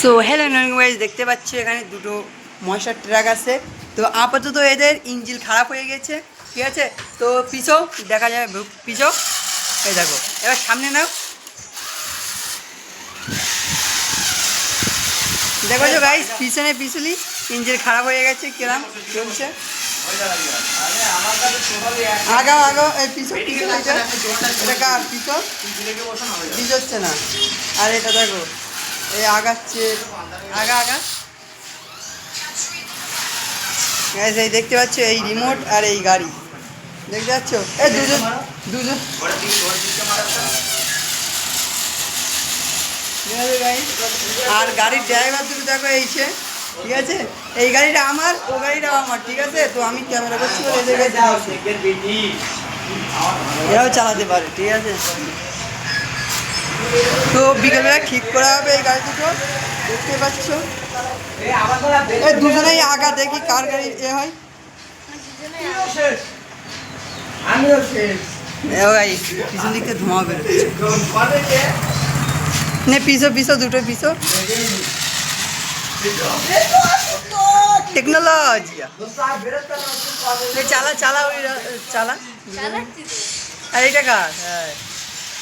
So hello নয়স দেখতে পাচ্ছ এখানে দুটো মশার ট্রাক আছে। তো আপাতত এদের ইঞ্জিন খারাপ হয়ে গেছে, ঠিক আছে? তো পিছো, দেখা যাবে পিছো। এই দেখো, এবার সামনে নাও। দেখো তো গাইস পিছনে পিছলি ইঞ্জিন খারাপ হয়ে গেছে, কিরাম চলছে? আগাও আগাও, এই পিছন পিছন এটা কার পিছন না। আর এটা দেখো। এই আগাচ্ছে। আগা আগা। এই দেখতে পাচ্ছ, এই রিমোট আর এই গাড়ি। দেখতে পাচ্ছ? এই দুজন দুজন? আর গাড়ির ড্রাইভার দুটো দেখো এইছে ঠিক আছে? এই গাড়িটা আমার, ও গাড়িটাও আমার, ঠিক আছে? তো আমি ক্যামেরা করছি। এরাও চালাতে পারে, ঠিক আছে? তো বিকেলবেলা ঠিক করা হবে এই গাড়ি দুটো। দেখতে পাচ্ছ। এই দুজনেই আগা দেখি কার গাড়ি এ হয়। আমিও শেষ এ ভাই পিছন দিক থেকে ধোঁয়া বেরোচ্ছে নে পিছো পিছো দুটো পিছো টেকনোলজি। চালা চালা ওই চালা। আর এটা কার? হ্যাঁ।